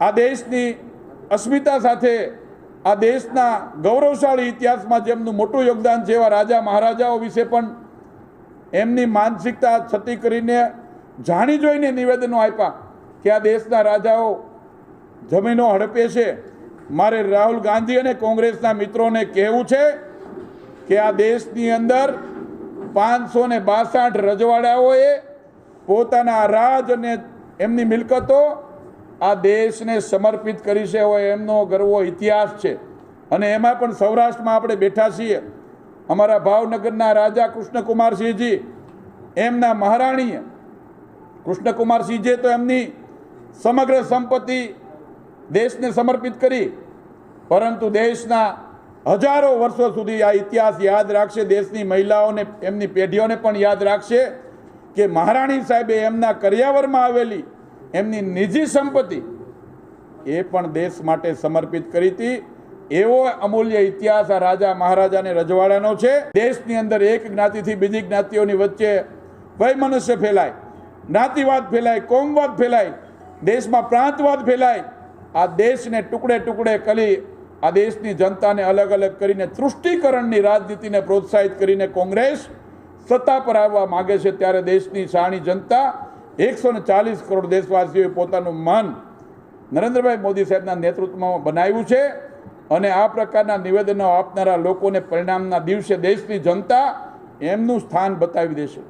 આ દેશની અસ્મિતા સાથે આ દેશના ગૌરવશાળી ઇતિહાસમાં જેમનું મોટું યોગદાન છે એવા રાજા મહારાજાઓ વિશે પણ એમની માનસિકતા છતી કરીને જાણી જોઈને નિવેદનો આપ્યા કે આ દેશના રાજાઓ જમીનો હડપે છે. મારે રાહુલ ગાંધી અને કોંગ્રેસના મિત્રોને કહેવું છે કે આ દેશની અંદર પાંચસો ને બાસઠ રજવાડાઓએ પોતાના રાજ અને એમની મિલકતો આ દેશને સમર્પિત કરી છે હોય એમનો ગર્વો ઇતિહાસ છે. અને એમાં પણ સૌરાષ્ટ્રમાં આપણે બેઠા છીએ. અમારા ભાવનગરના રાજા કૃષ્ણકુમારસિંહજી, એમના મહારાણીએ. કૃષ્ણકુમારસિંહજીએ તો એમની સમગ્ર સંપત્તિ દેશને સમર્પિત કરી. પરંતુ દેશના હજારો વર્ષો સુધી આ ઇતિહાસ યાદ રાખશે, દેશની મહિલાઓને, એમની પેઢીઓને પણ યાદ રાખશે કે મહારાણી સાહેબે એમના કરિયાવરમાં આવેલી એમની નિજી સંપત્તિ એ પણ દેશ માટે સમર્પિત કરી હતી. એવો અમૂલ્ય ઇતિહાસ આ રાજા મહારાજાને રજવાડાનો છે. દેશની અંદર એક જ્ઞાતિથી બીજી જ્ઞાતિઓની વચ્ચે વૈમનસ્ય ફેલાય, જ્ઞાતિવાદ ફેલાય, કોમવાદ ફેલાય, દેશમાં પ્રાંતવાદ ફેલાય. આ દેશને ટુકડે ટુકડે કરી, આ દેશની જનતાને અલગ અલગ કરીને તૃષ્ટિકરણની રાજનીતિને પ્રોત્સાહિત કરીને કોંગ્રેસ સત્તા પર આવવા માગે છે. ત્યારે દેશની સાણી જનતા એકસો ને ચાલીસ કરોડ દેશવાસીઓએ પોતાનું મન નરેન્દ્રભાઈ મોદી સાહેબના નેતૃત્વમાં બનાવ્યું છે અને આ પ્રકારના નિવેદનો આપનારા લોકોને પરિણામના દિવસે દેશની જનતા એમનું સ્થાન બતાવી દેશે.